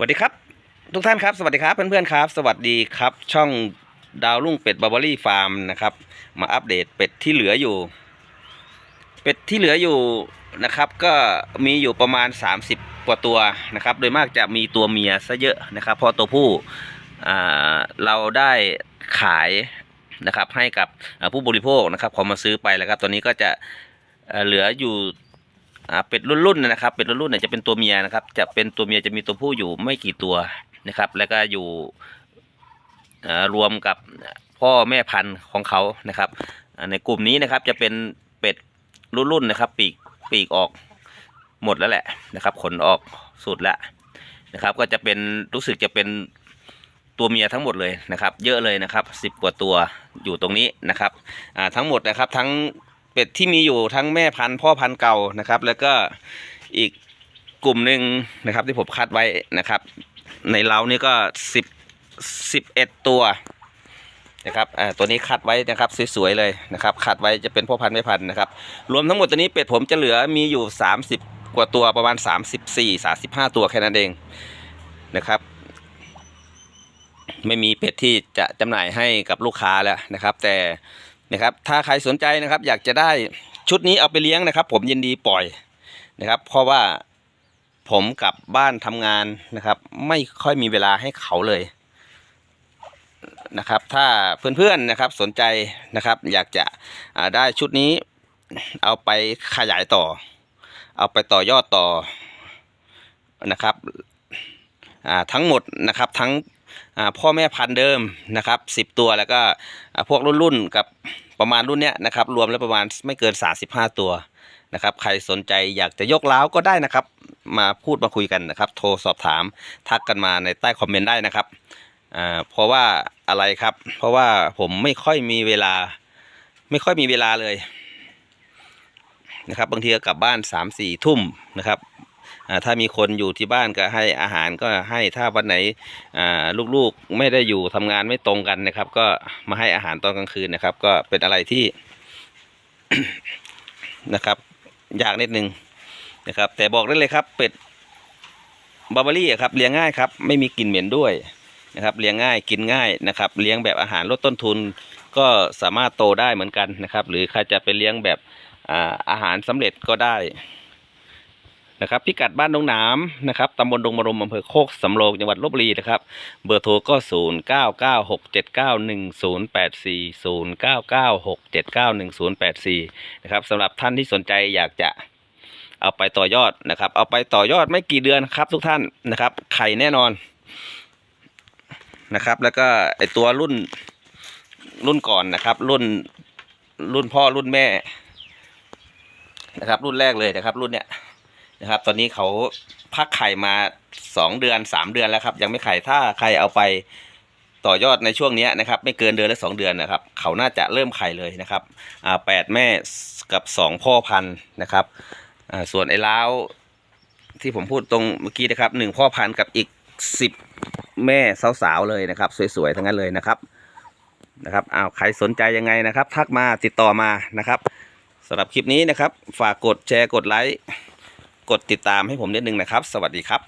สวัสดีครับ ทุกท่านครับ สวัสดีครับเพื่อนๆครับ สวัสดีครับ ช่องดาวรุ่งเป็ดบาร์บารี่ฟาร์มนะครับ มาอัปเดตเป็ดที่เหลืออยู่ เป็ดที่เหลืออยู่นะครับ ก็มีอยู่ประมาณ 30 กว่าตัวนะครับ โดยมากจะมีตัวเมียซะเยอะนะครับเพราะตัวผู้เราได้ขายนะครับให้กับผู้บริโภคนะครับเขามาซื้อไปแล้วครับ ตอนนี้ก็จะเหลืออยู่ อ่าเป็ดรุ่นๆนะครับเป็ดรุ่นๆเนี่ยจะเป็นตัวเมียนะครับ จะเป็นตัวเมียจะมีตัวผู้อยู่ไม่กี่ตัวนะครับ แล้วก็อยู่รวมกับพ่อแม่พันธุ์ของเขานะครับ ในกลุ่มนี้นะครับจะเป็นเป็ดรุ่นๆนะครับ ปีกปีกออกหมดแล้วแหละนะครับ ขนออกสุดล้วนะครับ ก็จะเป็นรู้สึกจะเป็นตัวเมียทั้งหมดเลยนะครับ เยอะเลยนะครับสิบกว่าตัวอยู่ตรงนี้นะครับทั้งหมดนะครับทั้ง เป็ดที่มีอยู่ทั้งแม่พันธุ์พ่อพันธุ์เก่านะครับ แล้วก็อีกกลุ่มหนึ่งนะครับ ที่ผมคัดไว้นะครับ ในเล้านี่ก็สิบสิบเอ็ดตัวนะครับอ่าตัวนี้คัดไว้นะครับสวยๆเลยนะครับคัดไว้จะเป็นพ่อพันธุ์แม่พันธุ์นะครับ รวมทั้งหมดตัวนี้เป็ดผมจะเหลือมีอยู่30กว่าตัวประมาณ34 35ตัวแค่นั้นเองนะครับไม่มีเป็ดที่จะจำหน่ายให้กับลูกค้าแล้วนะครับ แต่ นะครับถ้าใครสนใจนะครับ อยากจะได้ชุดนี้เอาไปเลี้ยงนะครับ ผมยินดีปล่อยนะครับ เพราะว่าผมกลับบ้านทำงานนะครับ ไม่ค่อยมีเวลาให้เขาเลยนะครับ ถ้าเพื่อนๆนะครับสนใจนะครับ อยากจะได้ชุดนี้เอาไปขยายต่อ เอาไปต่อยอดต่อนะครับทั้งหมดนะครับทั้ง พ่อแม่พันธุ์เดิมนะครับสิบตัวแล้วก็พวกรุ่นๆกับประมาณรุ่นเนี้ยนะครับรวมแล้วประมาณไม่เกิน 35 ตัวนะครับใครสนใจอยากจะยกเล้าก็ได้นะครับ มาพูดมาคุยกันนะครับ โทรสอบถามทักกันมาในใต้คอมเมนต์ได้นะครับเพราะว่าอะไรครับ เพราะว่าผมไม่ค่อยมีเวลา ไม่ค่อยมีเวลาเลยนะครับบางทีก็กลับบ้าน3ามสี่ทุ่มนะครับ ถ้ามีคนอยู่ที่บ้านก็ให้อาหารก็ให้ถ้าวันไหนลูกๆไม่ได้อยู่ทำงานไม่ตรงกันนะครับ ก็มาให้อาหารตอนกลางคืนนะครับ ก็เป็นอะไรที่นะครับยากนิดนึงนะครับ แต่บอกได้เลยครับ เป็ดบาร์บารี่ครับเลี้ยงง่ายครับ ไม่มีกลิ่นเหม็นด้วยนะครับ เลี้ยงง่ายกินง่ายนะครับ เลี้ยงแบบอาหารลดต้นทุน ก็สามารถโตได้เหมือนกันนะครับ หรือใครจะไปเลี้ยงแบบอาอาหารสำเร็จก็ได้ นะครับพิกัดบ้านดงหนามนะครับตำบลดงมรมอำเภอโคกสำโรงจังหวัดลบบุรีนะครับเบอร์โทรก็ 0 9 9 6 7 9 1 0 8 4 0 9 9 6 7 9 1 0 8 4นะครับสำหรับท่านที่สนใจอยากจะเอาไปต่อยอดนะครับ เอาไปต่อยอดไม่กี่เดือนครับทุกท่านนะครับ ไข่แน่นอนนะครับ แล้วก็ไอตัวรุ่นรุ่นก่อนนะครับ รุ่นรุ่นพ่อรุ่นแม่นะครับ รุ่นแรกเลยนะครับ รุ่นเนี้ย นะครับ ตอนนี้เขาพักไข่มาสองเดือนสามเดือนแล้วครับ ยังไม่ไข่ถ้าใครเอาไปต่อยอดในช่วงนี้นะครับ ไม่เกินเดือนละสองเดือนนะครับ เขาน่าจะเริ่มไข่เลยนะครับอ่าแปดแม่กับสองพ่อพันธุ์นะครับอ่าส่วนไอ้ล้าวที่ผมพูดตรงเมื่อกี้นะครับหนึ่งพ่อพันธุ์กับอีกสิบแม่สาวๆเลยนะครับ สวยๆทั้งนั้นเลยนะครับนะครับอ้าวใครสนใจยังไงนะครับ ทักมาติดต่อมานะครับสำหรับคลิปนี้นะครับ ฝากกดแชร์กดไลค์ กดติดตามให้ผมนิดนึงนะครับ สวัสดีครับ